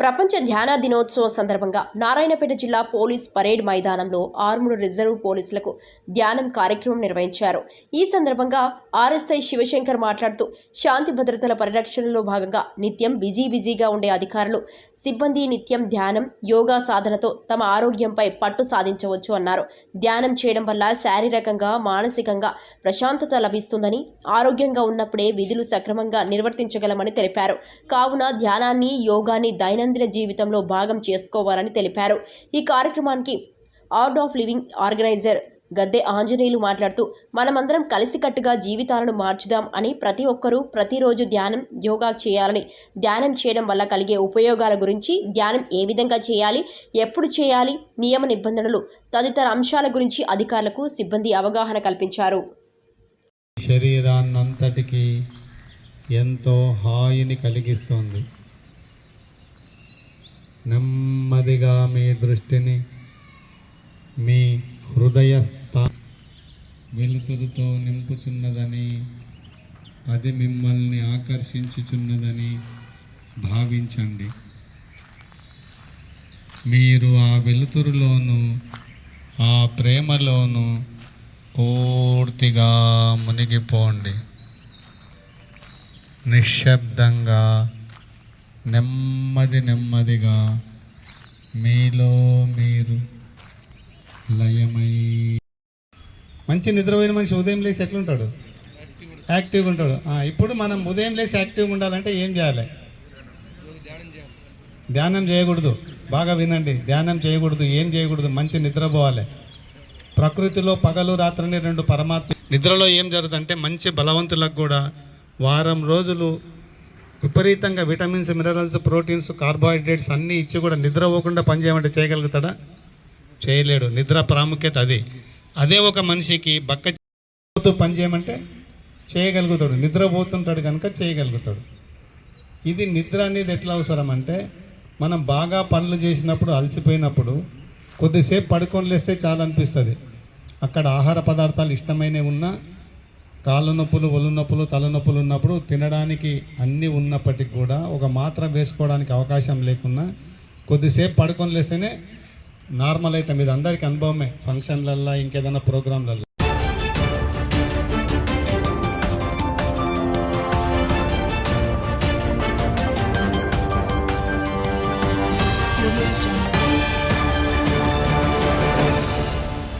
ప్రపంచ ధ్యాన దినోత్సవం సందర్భంగా నారాయణపేట జిల్లా పోలీస్ పరేడ్ మైదానంలో ఆర్ముడు రిజర్వ్ పోలీసులకు ధ్యానం కార్యక్రమం నిర్వహించారు. ఈ సందర్భంగా ఆర్ఎస్ఐ శివశంకర్ మాట్లాడుతూ శాంతి భద్రతల పరిరక్షణలో భాగంగా నిత్యం బిజీ బిజీగా ఉండే అధికారులు సిబ్బంది నిత్యం ధ్యానం యోగా సాధనతో తమ ఆరోగ్యంపై పట్టు సాధించవచ్చు అన్నారు. ధ్యానం చేయడం వల్ల శారీరకంగా మానసికంగా ప్రశాంతత లభిస్తుందని ఆరోగ్యంగా ఉన్నప్పుడే విధులు సక్రమంగా నిర్వర్తించగలమని తెలిపారు. కావున ధ్యానాన్ని యోగాని దైనందిన జీవితంలో భాగం చేసుకోవాలని తెలిపారు. ఈ కార్యక్రమానికి art of living organiser Gadde Anjaneyulu మాట్లాడుతూ మనమందరం కలిసికట్టుగా జీవితాలను మార్చుదాం అని ప్రతి ఒక్కరూ ప్రతిరోజు ధ్యానం యోగా చేయాలని. ధ్యానం చేయడం వల్ల కలిగే ఉపయోగాల గురించి ధ్యానం ఏ విధంగా చేయాలి ఎప్పుడు చేయాలి నియమ నిబంధనలు తదితర అంశాల గురించి అధికారులకు సిబ్బంది అవగాహన కల్పించారు. శరీరాన్నంతటికి ఎంతో హాయిని కలిగిస్తుంది. నెమ్మదిగా మీ దృష్టిని మీ హృదయ స్థా వెలుతురుతో నింపుచున్నదని అది మిమ్మల్ని ఆకర్షించుచున్నదని భావించండి. మీరు ఆ వెలుతురులోను ఆ ప్రేమలోను పూర్తిగా మునిగిపోండి. నిశ్శబ్దంగా నెమ్మది నెమ్మదిగా మీలో మీరు లయమై. మంచి నిద్రపోయిన మనిషి ఉదయం లేచి ఎట్లుంటాడు? యాక్టివ్గా ఉంటాడు. ఇప్పుడు మనం ఉదయం లేచి యాక్టివ్గా ఉండాలంటే ఏం చేయాలి? ధ్యానం చేయకూడదు. బాగా వినండి. ధ్యానం చేయకూడదు. ఏం చేయకూడదు? మంచి నిద్రపోవాలి. ప్రకృతిలో పగలు రాత్రిని రెండు పరమాత్మ నిద్రలో ఏం జరుగుతుందంటే మంచి బలవంతులకు కూడా వారం రోజులు విపరీతంగా విటమిన్స్ మినరల్స్ ప్రోటీన్స్ కార్బోహైడ్రేట్స్ అన్నీ ఇచ్చి కూడా నిద్ర పోకుండా పనిచేయమంటే చేయగలుగుతాడా? చేయలేడు. నిద్ర ప్రాముఖ్యత అది. అదే ఒక మనిషికి బక్క పోతూ పని చేయమంటే చేయగలుగుతాడు. నిద్రపోతుంటాడు కనుక చేయగలుగుతాడు. ఇది నిద్ర అనేది ఎట్లా అవసరం అంటే మనం బాగా పనులు చేసినప్పుడు అలసిపోయినప్పుడు కొద్దిసేపు పడుకొని లేస్తే చాలా అనిపిస్తుంది. అక్కడ ఆహార పదార్థాలు ఇష్టమైనవి ఉన్నా కాళ్ళు నొప్పులు ఒళ్ళు నొప్పులు తలనొప్పులు ఉన్నప్పుడు తినడానికి అన్నీ ఉన్నప్పటికీ కూడా ఒక మాత్ర వేసుకోవడానికి అవకాశం లేకున్నా కొద్దిసేపు పడుకొని లేస్తేనే నార్మల్ అయితే మీద అందరికీ అనుభవమే ఫంక్షన్లల్లో ఇంకేదైనా ప్రోగ్రాంలలో Thank